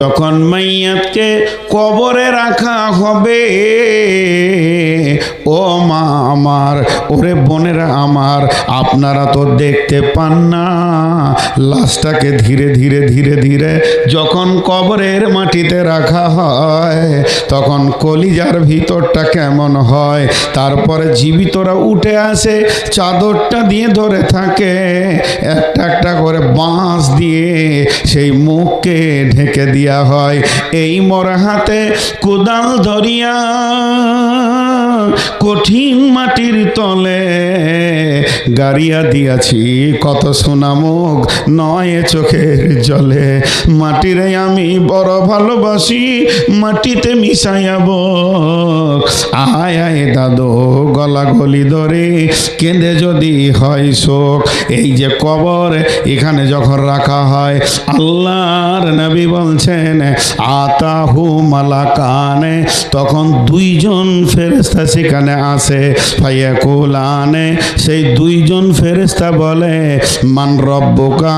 যখন মাইয়াতকে কবরে রাখা হবে। ও মা আমার, ওরে বোনেরা আমার, আপনারা তো দেখতে পান না। লাশটাকে ধীরে ধীরে ধীরে ধীরে যখন কবরের মাটিতে রাখা হয়, তখন কলিজার ভিতরটা কেমন হয়, তারপরে জীবিতরা উঠে আসে, চাদরটা দিয়ে ধরে থাকে, একটা একটা করে বাঁশ দিয়ে সেই মুখকে ঢেকে দেওয়া হয়। এই মর হাতে কোদাল ধরিয়া কঠিন মাটির তলে গাড়িয়া দিয়াছি, কত সোনামুখ নয় চোখের জলে। মাটিরে আমি বড় ভালোবাসি, মাটিতে মিশাইয়াব আয় আয় দাদু গলা গলি ধরে কেঁদে যদি হয় শোক। এই যে কবর এখানে যখন রাখা হয়, আল্লাহর নবী বলছেন, আতাহু মালাকানে। তখন দুইজন ফেরেস্তা সেখানে আসে ভাইয়া কুলানে সেই দুইজন ফেরেস্তা বলে, মান রব্বকা,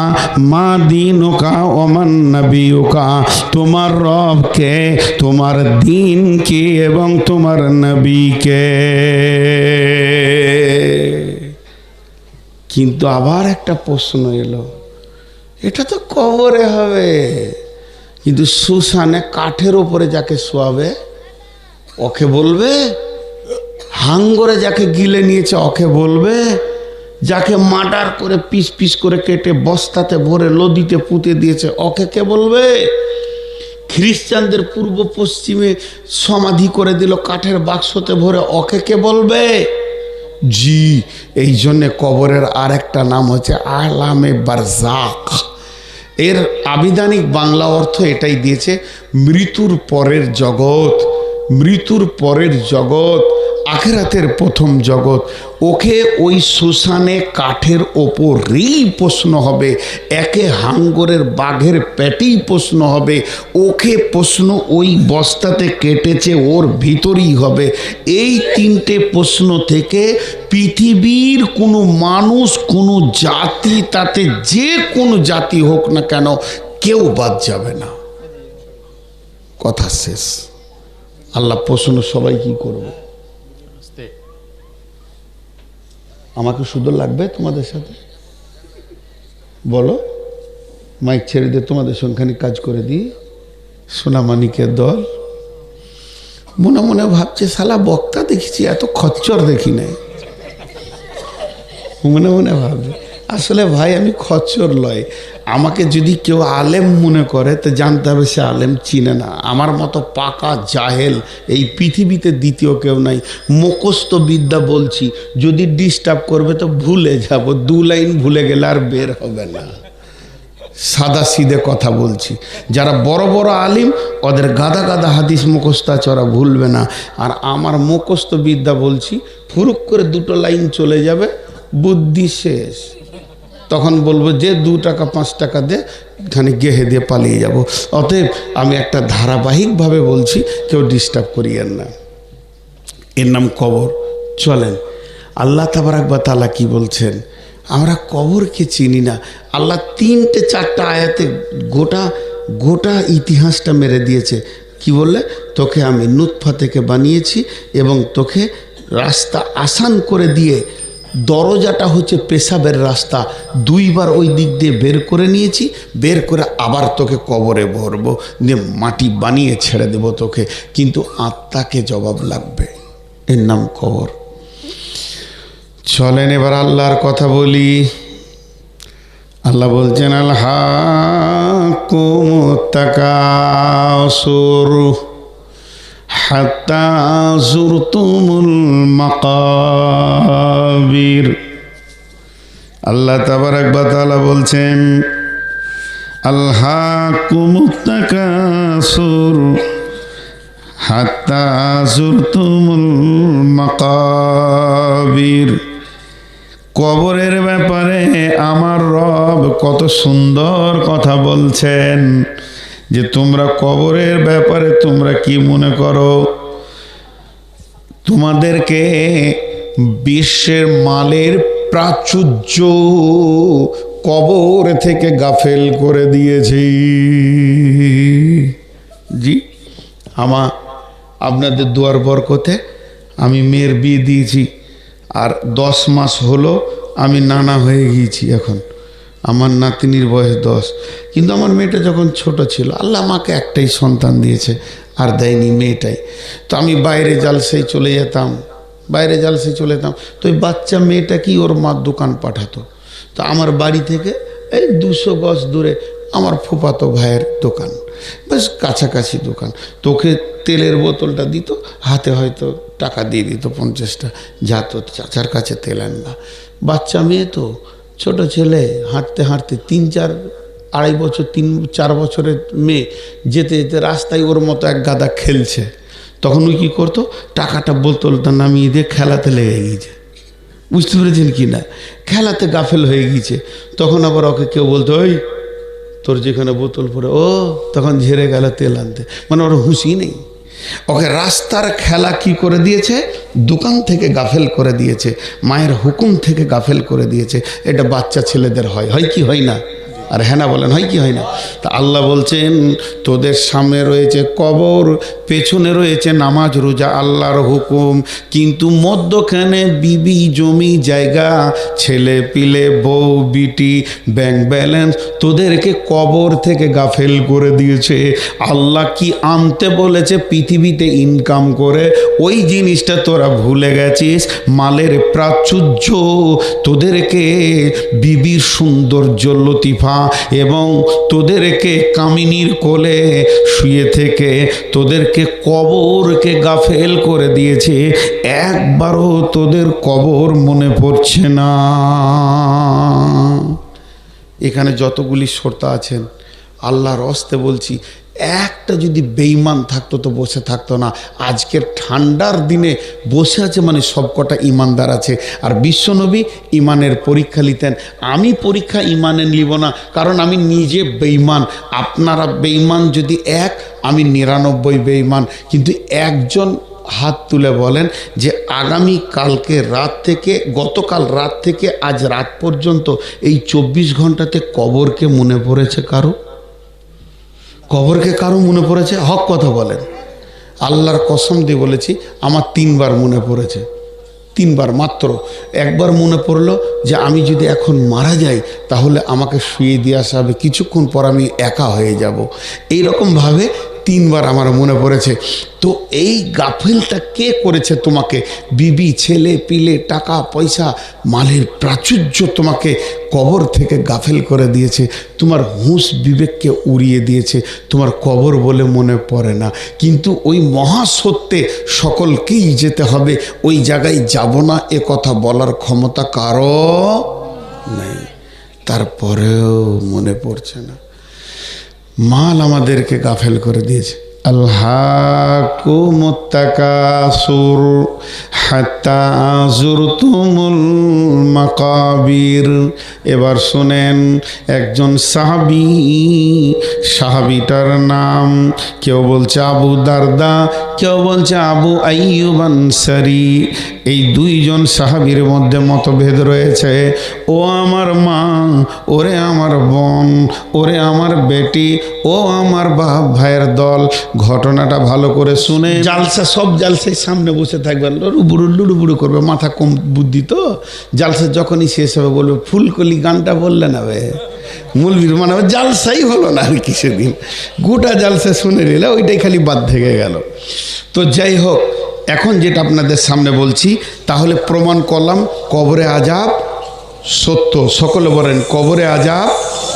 মা দিনুকা ওমান নবীকা তোমার রবকে, তোমার দিন কে এবং তোমার নবীকে। কিন্তু আবার একটা প্রশ্ন এলো, এটা তো কবরে হবে। কিন্তু সুসানে কাঠের ওপরে যাকে শোয়াবে, ওকে বলবে, হাঙ্গরে যাকে গিলে নিয়েছে, ওকে বলবে যাকে মার্ডার করে পিস পিস করে কেটে বস্তাতে ভরে লদিতে পুঁতে দিয়েছে, ওকে কে বলবে? খ্রিস্টানদের পূর্ব পশ্চিমে সমাধি করে দিল কাঠের বাক্সতে ভরে, ওকে কে বলবে? জি, এই জন্যে কবরের আরেকটা নাম হচ্ছে আলামে বারজাক এর আবিধানিক বাংলা অর্থ এটাই দিয়েছে, মৃত্যুর পরের জগৎ। মৃত্যুর পরের জগৎ। আখেরাতের প্রথম জগৎ, ওকে ওই শ্মশানে কাঠের ওপরেই প্রশ্ন হবে, একে হাঙ্গরের বাঘের পেটেই প্রশ্ন হবে, ওকে প্রশ্ন ওই বস্তাতে কেটেছে ওর ভিতরেই হবে। এই তিনটে প্রশ্ন থেকে পৃথিবীর কোনো মানুষ, কোনো জাতি, তাতে যে কোনো জাতি হোক না কেন, কেউ বাদ যাবে না। কথা শেষ। আল্লাহ প্রশ্ন সবাই কি করবে? আমাকে শুধু লাগবে তোমাদের সাথে? বলো, মাইক ছেড়ে দিয়ে তোমাদের সঙ্গে কাজ করে দিই। সোনামানিকের দল। মনে মনে ভাবছে সালা বক্তা দেখেছি, এত খচ্চর দেখি নাই। মনে মনে ভাববে আসলে ভাই, আমি খচ্চর লয়। আমাকে যদি কেউ আলেম মনে করে, তো জানতে হবে সে আলেম চিনে না। আমার মতো পাকা জাহেল এই পৃথিবীতে দ্বিতীয় কেউ নাই। মুখস্থ বিদ্যা বলছি, যদি ডিস্টার্ব করবে তো ভুলে যাব। দু লাইন ভুলে গেলে আর বের হবে না। সাদা সিদে কথা বলছি। যারা বড় বড় আলিম, ওদের গাদা গাদা হাদিস মুখস্থ ওরা ভুলবে না। আর আমার মুখস্থ বিদ্যা বলছি, ফুরুক করে দুটো লাইন চলে যাবে, বুদ্ধি শেষ। তখন বলব যে দু টাকা, পাঁচ টাকা দে, এখানে গেহে দিয়ে পালিয়ে যাব। অতএব আমি একটা ধারাবাহিকভাবে বলছি, কেউ ডিস্টার্ব করিয়েন না। এর নাম কবর। চলেন, আল্লাহ তাবারাকবা তালা কি বলছেন? আমরা কবরকে চিনি না। আল্লাহ তিনটে, চারটা আয়াতে গোটা গোটা ইতিহাসটা মেরে দিয়েছে। কি বললে? তোকে আমি নুৎফা থেকে বানিয়েছি এবং তোকে রাস্তা আসান করে দিয়ে দরজাটা হচ্ছে পেশাবের রাস্তা। দুইবার ওই দিক দিয়ে বের করে নিয়েছি, বের করে আবার তোকে কবরে ভরবো দিয়ে মাটি বানিয়ে ছেড়ে দেব তোকে। কিন্তু আত্মাকে জবাব লাগবে। এর নাম কবর। চলেন এবার আল্লাহর কথা বলি। আল্লাহ বলছেন আল্লাহ কুমতাকাসুর হাত্তা জুরতুমুল মাকাবির। আল্লাহ তাবারাক তাআলা বলছেন আল্লাহ কুমতাকাসুর হাত্তা জুরতুমুল মাকাবির। কবরের ব্যাপারে আমার রব কত সুন্দর কথা বলছেন। যে তোমরা কবরের ব্যাপারে তোমরা কি মনে করো? তোমাদেরকে বিশ্বের মালের প্রাচুর্য কবর থেকে গাফেল করে দিয়েছি। জি আমার আপনাদের দুয়ার বরকতে আমি মেয়ের বিয়ে দিয়েছি, আর দশ মাস হলো আমি নানা হয়ে গিয়েছি এখন। আমার নাতিনির বয়স দশ। কিন্তু আমার মেয়েটা যখন ছোট ছিল, আল্লাহ আমাকে একটাই সন্তান দিয়েছে, আর দেয়নি মেয়েটাই। তো আমি বাইরে জালসাই চলে যেতাম, বাইরে জালসাই চলে যেতাম। তো ওই বাচ্চা মেয়েটা কি ওর মার দোকান পাঠাতো? তো আমার বাড়ি থেকে এই দুশো গজ দূরে আমার ফুপাতো ভাইয়ের দোকান, বেশ কাছাকাছি দোকান। তোকে তেলের বোতলটা দিত, হাতে হয়তো টাকা দিয়ে দিত পঞ্চাশটা। যা তো চাচার কাছে তেল আনবা। বাচ্চা মেয়ে তো ছোট ছেলে, হাঁটতে হাঁটতে তিন, চার, আড়াই বছর, তিন, চার বছরের মেয়ে যেতে যেতে রাস্তায় ওর মতো এক গাদা খেলছে। তখন ওই কী করতো? টাকাটা বোতলটা নামিয়ে দিয়ে খেলাতে লেগে গিয়েছে। বুঝতে পেরেছেন কি না? খেলাতে গাফেল হয়ে গিয়েছে। তখন আবার ওকে কেউ বলতো, ওই তোর যেখানে বোতল পরে ও তখন ঝেড়ে গেল তেল আনতে। মানে ওর হুঁশি নেই। ওকে রাস্তার খেলা কি করে দিয়েছে? দোকান থেকে গাফেল করে দিয়েছে। মায়ের হুকুম থেকে গাফেল করে দিয়েছে। এটা বাচ্চা ছেলেদের হয়। হয় কি হয় না? আর হ্যাঁ বলেন, হয় কি, হয় না? তা আল্লাহ বলছেন, তোদের সামনে রয়েছে কবর, পেছনে রয়েছে নামাজ, রোজা, আল্লাহর হুকুম। কিন্তু মধ্যখানে বিবি, জমি, জায়গা, ছেলে পিলে, বউ, বিটি ব্যাংক ব্যালেন্স তোদেরকে কবর থেকে গাফেল করে দিয়েছে। আল্লাহ কি আনতে বলেছে পৃথিবীতে ইনকাম করে? ওই জিনিসটা তোরা ভুলে গেছিস? মালের প্রাচুর্য তোদেরকে বিবির সৌন্দর্য, লতিফা এবং তোদেরকে কামিনীর কোলে শুয়ে থেকে তোদেরকে কবরকে গাফেল করে দিয়েছে, একবারও তোদের কবর মনে পড়ছে না। এখানে যতগুলি শ্রোতা আছেন, আল্লাহর অস্তে বলছি একটা যদি বেইমান থাকতো তো বসে থাকতো না। আজকের ঠান্ডার দিনে বসে আছে মানে সবকটা ইমানদার আছে। আর বিশ্বনবী ইমানের পরীক্ষা নিতেন আমি পরীক্ষা ইমানের নিব না, কারণ আমি নিজে বেইমান আপনারা বেইমান যদি এক, আমি নিরানব্বই বেইমান কিন্তু একজন হাত তুলে বলেন যে, আগামী কালকে রাত থেকে, গতকাল রাত থেকে, আজ রাত পর্যন্ত এই চব্বিশ ঘন্টাতে কবরকে মনে পড়েছে কারও? কবরকে কারও মনে পড়েছে? হক কথা বলেন। আল্লাহর কসম দিয়ে বলেছি, আমার তিনবার মনে পড়েছে। তিনবার মাত্র। একবার মনে পড়ল যে আমি যদি এখন মারা যাই, তাহলে আমাকে শুয়ে দিয়ে আসা হবে। কিছুক্ষণ পর আমি একা হয়ে যাব। এইরকমভাবে তিনবার আমার মনে পড়েছে। তো এই গাফিলটা কে করেছে তোমাকে? বিবি, ছেলে, পিলে, টাকা, পয়সা, মালের প্রাচুর্য তোমাকে কবর থেকে গাফেল করে দিয়েছে। তোমার হুঁশ বিবেককে উড়িয়ে দিয়েছে। তোমার কবর বলে মনে পড়ে না। কিন্তু ওই মহাসত্যে সকলকেই যেতে হবে। ওই জায়গায় যাব না, এ কথা বলার ক্ষমতা কারও নেই। তারপরেও মনে পড়ছে না। মাল আমাদেরকে গাফেল করে দিয়েছে। আল্লাহ কুমুত্তাকাসুর হাত্তা জুরতুমুল মাকাবির। এবার শোনেন, একজন সাহাবি, সাহাবিটার নাম, কেউ বলছে আবু দারদা কেউ বলছে, আবু আইয়ুব আনসারি এই দুইজন সাহাবির মধ্যে মতভেদ রয়েছে। ও আমার মা, ওরে আমার বোন, ওরে আমার বেটি, ও আমার বাপ ভাইয়ের দল। ঘটনাটা ভালো করে শুনে জালসা, সব জালসাই সামনে বসে থাকবে। লুড়ুবুড়ু লুড়ুবুড়ু করবে, মাথা কম বুদ্ধি তো। জালসা যখনই শেষ হবে বলবে, ফুলকলি গানটা বললে না বে। মূলবীর মানে জালসাই হলো না আর কি সেদিন গোটা জালসা শুনে নিলে ওইটাই খালি বাদ থেকে গেল। তো যাই হোক, এখন যেটা আপনাদের সামনে বলছি, তাহলে প্রমাণ করলাম, কবরে আজাব সত্য। সকলে বলেন, কবরে আজাব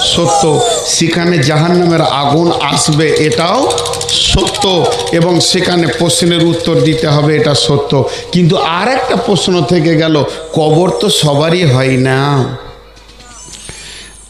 সত্য। সেখানে জাহান্নামের আগুন আসবে, এটাও সত্য। এবং সেখানে প্রশ্নের উত্তর দিতে হবে, এটা সত্য। কিন্তু আর একটা প্রশ্ন থেকে গেল, কবর তো সবারই হয় না।